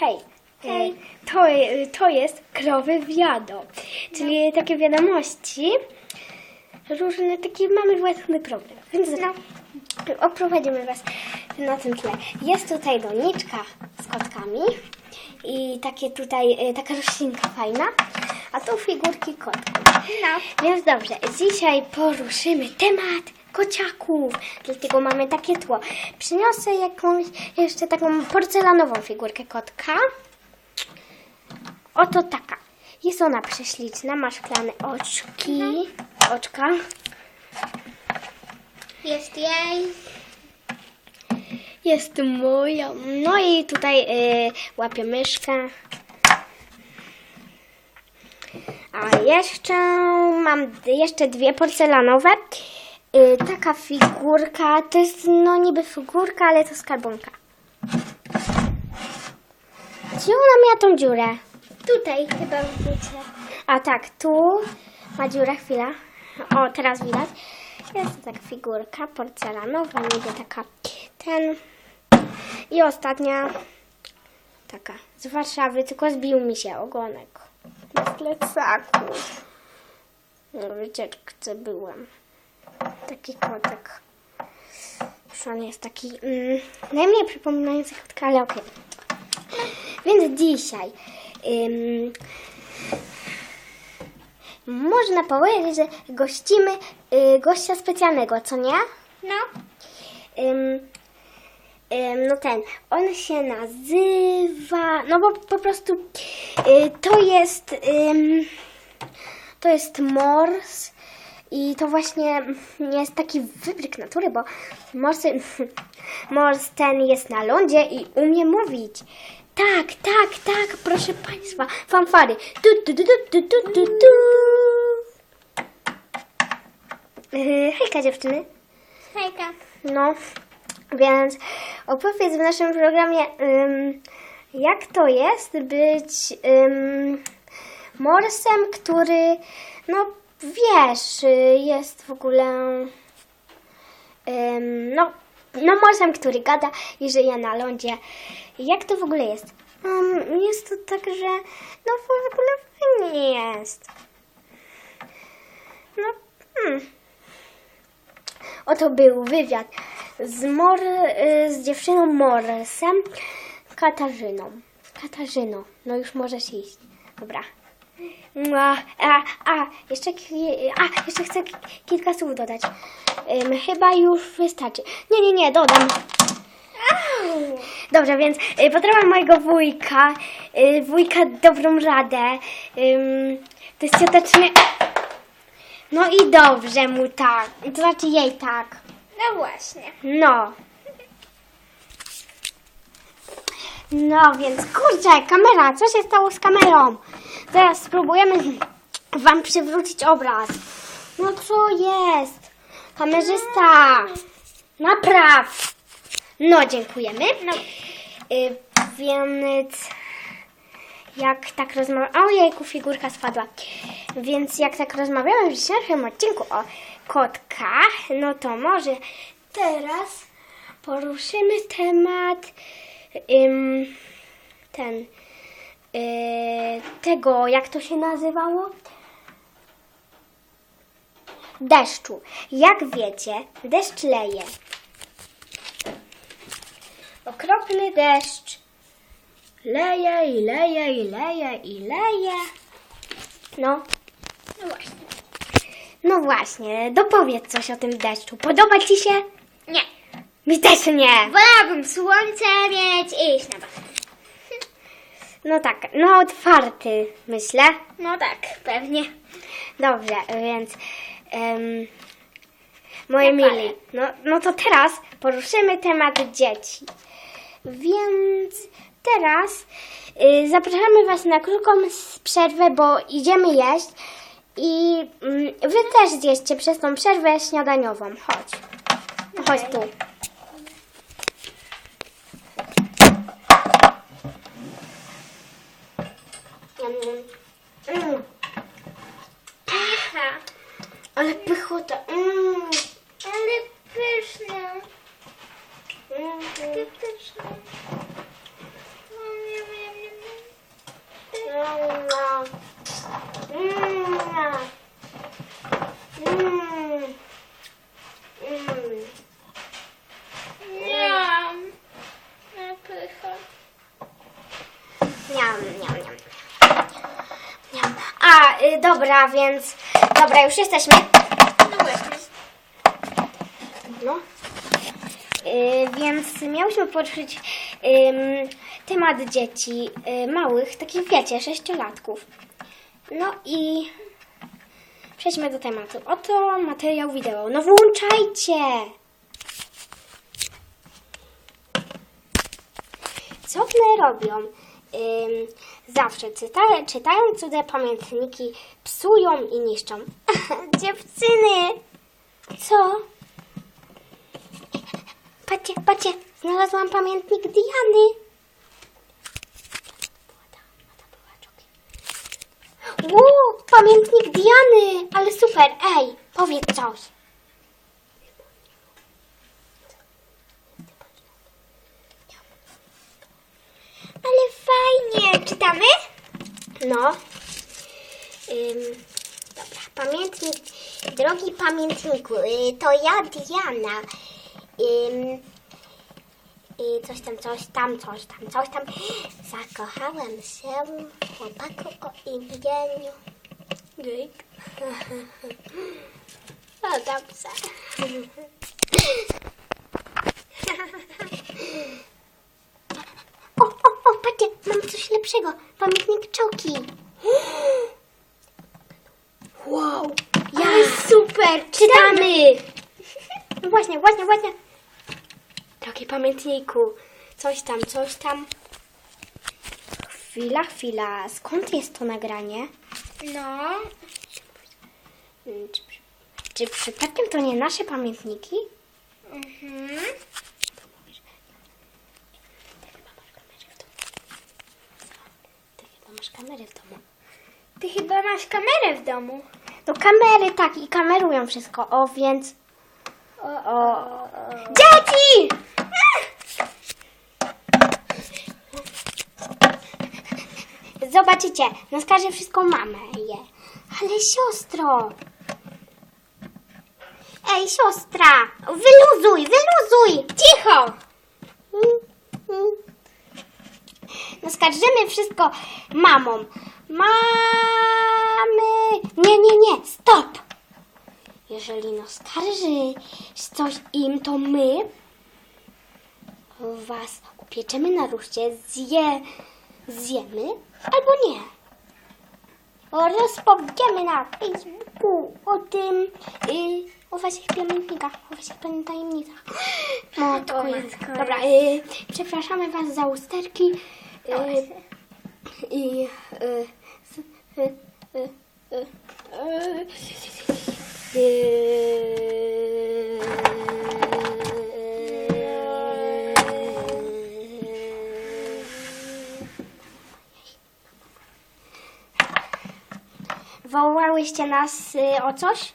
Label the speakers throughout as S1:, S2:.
S1: Hej.
S2: Hej.
S1: E, To, e, to jest krowy wiado, czyli takie wiadomości, różne takie mamy własny program. Więc no, oprowadzimy Was na tym tle. Jest tutaj doniczka z kotkami i takie tutaj, e, taka roślinka fajna, a tu figurki kotków.
S2: No.
S1: Więc dobrze, dzisiaj poruszymy temat kociaków, dlatego mamy takie tło. Przyniosę jakąś jeszcze taką porcelanową figurkę kotka. Oto taka. Jest ona prześliczna, ma szklane oczki, oczka.
S2: Jest jej.
S1: Jest moja. No i tutaj y, łapie myszkę. A jeszcze mam jeszcze dwie porcelanowe. Y, taka figurka, to jest no niby figurka, ale to skarbonka. Gdzie ona miała tą dziurę?
S2: Tutaj chyba w bucie.
S1: A tak, tu ma dziurę, chwila. O, teraz widać. Jest to taka figurka porcelanowa, niby taka ten. I ostatnia taka z Warszawy, tylko zbił mi się ogonek na plecaku. No, w wycieczce byłem. Taki kotek. On jest taki mm, najmniej przypominający kotka, ale okej. Więc dzisiaj ym, można powiedzieć, że gościmy y, gościa specjalnego, co nie?
S2: No.
S1: Ym, ym, no ten, on się nazywa, no bo po prostu y, to jest, ym, to jest mors i to właśnie jest taki wybryk natury, bo morsy, mors ten jest na lądzie i umie mówić. Tak, tak, tak, proszę Państwa, fanfary. Tu, tu, tu, tu, tu, tu, tu. Yy, Hejka dziewczyny.
S2: Hejka.
S1: No, więc opowiedz w naszym programie, ym, jak to jest być ym, morsem, który, no wiesz, y, jest w ogóle, ym, no, no morsem, który gada i żyje na lądzie. Jak to w ogóle jest? Um, jest to tak, że no w ogóle fajnie jest. No, hmm. Oto był wywiad z, Mor, y, z dziewczyną Morsem, Katarzyną. Katarzyno, no już możesz iść. Dobra. A, a, a, jeszcze, a, jeszcze chcę ki- kilka słów dodać. Chyba już wystarczy. Nie, nie, nie, dodam. Dobrze, więc y, pozdrawiam mojego wujka. Y, wujka dobrą radę. Ym, to jest cioteczny... No i dobrze mu tak. To znaczy jej tak.
S2: No właśnie.
S1: No. No więc kurczę, kamera, co się stało z kamerą? Zaraz spróbujemy wam przywrócić obraz. No co jest? Kamerzysta, napraw. No, dziękujemy.
S2: No.
S1: Y, więc jak tak rozmawiamy... Ojejku, figurka spadła. Więc jak tak rozmawiamy w dzisiejszym odcinku o kotkach, no to może teraz poruszymy temat ym, ten tego, jak to się nazywało? Deszczu. Jak wiecie, deszcz leje. Okropny deszcz. Leje i leje i leje i leje. No,
S2: No właśnie.
S1: no właśnie, dopowiedz coś o tym deszczu. Podoba ci się?
S2: Nie.
S1: Mi też nie.
S2: Wolałabym słońce mieć i iść na basen.
S1: No tak, no otwarty, myślę.
S2: No tak, pewnie.
S1: Dobrze, więc em, moi
S2: Ja
S1: mili, no, no to teraz poruszymy temat dzieci. Więc teraz y, zapraszamy Was na krótką przerwę, bo idziemy jeść i mm, Wy też zjeście przez tą przerwę śniadaniową. Chodź, chodź tu. Mm, mm.
S2: Pycha.
S1: Ale pychota. Mm.
S2: Ale pyszne.
S1: Mm.
S2: Takie pyszne. No, nie wiem.
S1: Niam, niam, niam. Niam. A, y, dobra, więc... Dobra, już jesteśmy.
S2: No właśnie.
S1: No. Y, więc miałyśmy poruszyć ym, temat dzieci y, małych, takich wiecie, sześciolatków. No i przejdźmy do tematu. Oto materiał wideo. No włączajcie! Co one robią? Zawsze czyta, czytają cudze pamiętniki, psują i niszczą. Dziewczyny! Co? Patrzcie, patrzcie, znalazłam pamiętnik Diany. Ło, pamiętnik Diany, ale super, ej, powiedz coś.
S2: Ale fajnie. Czytamy?
S1: No. Ym, dobra, pamiętnik. Drogi pamiętniku, y, to ja Diana. Ym, i coś tam, coś tam, coś tam, coś tam. Zakochałem się w chłopaku o imieniu Jake. No dobrze. O, o, o, patrzcie, mam coś lepszego. Pamiętnik Czoki. Wow, ja super, czytamy. No właśnie, właśnie, właśnie. Drogi pamiętniku, coś tam, coś tam. Chwila, chwila, skąd jest to nagranie?
S2: No.
S1: Mm, Czy, czy przypadkiem to nie nasze pamiętniki?
S2: Mhm.
S1: Ty chyba masz kamerę w domu.
S2: Ty chyba masz kamerę w domu.
S1: No kamery, tak, i kamerują wszystko, o, więc...
S2: O,
S1: O. Dzieci! Zobaczycie, na skarży wszystko mamy je. Ale siostro! Ej, siostra! Wyluzuj, wyluzuj! Cicho! Naskarżymy wszystko mamom. Mamy! Nie, nie, nie, stop! Jeżeli naskarży coś im, to my was upieczemy na ruszcie, zje, zjemy albo nie. Rozpowiemy na Facebooku o tym, y, o waszych pamiętnikach, o waszych tajemnicach. Matko,
S2: matko.
S1: Dobra, y, przepraszamy was za usterki. Y, i y, s- y, y, y, y, Wołałyście nas y, o coś?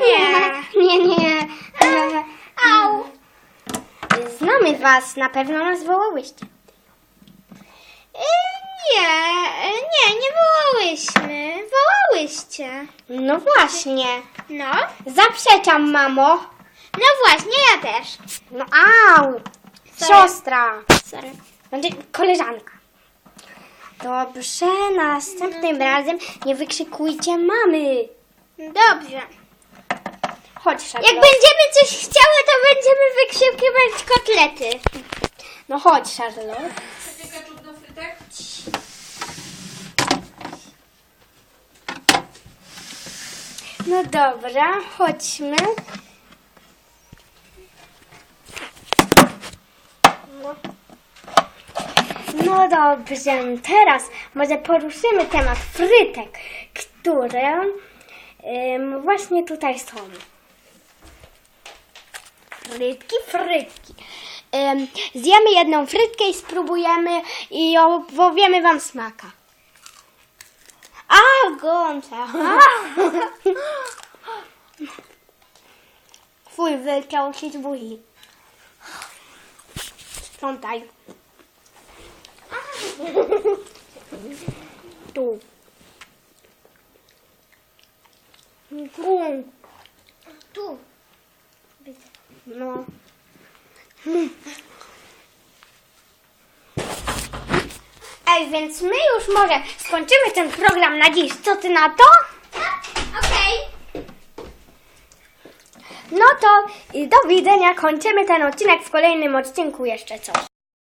S2: nie, nie,
S1: nie, nie. E,
S2: Au.
S1: Znamy was, na pewno nas wołałyście.
S2: E, Nie, e, nie, nie wołałyśmy. Wołałyście.
S1: No właśnie.
S2: No.
S1: Zaprzeczam, mamo.
S2: No właśnie, ja też.
S1: No au.
S2: Sorry.
S1: Siostra.
S2: Sorry.
S1: Znaczy koleżanka. Dobrze, następnym razem nie wykrzykujcie mamy.
S2: Dobrze.
S1: Chodź,
S2: Jak
S1: Charlotte.
S2: będziemy coś chciały, to będziemy wykrzykiwać kotlety.
S1: No chodź, Charlotte. No dobra, chodźmy. No dobrze, teraz może poruszymy temat frytek, które ym, właśnie tutaj są. Frytki, frytki. Ym, zjemy jedną frytkę i spróbujemy i opowiemy wam smaka. A, gąca. Fuj, wyleciało ci z buzi. Sprzątaj. Tu. Tu.
S2: Tu.
S1: No. Okej, więc my już może skończymy ten program na dziś. Co ty na to?
S2: Okej.
S1: No to i do widzenia. Kończymy ten odcinek w kolejnym odcinku jeszcze coś.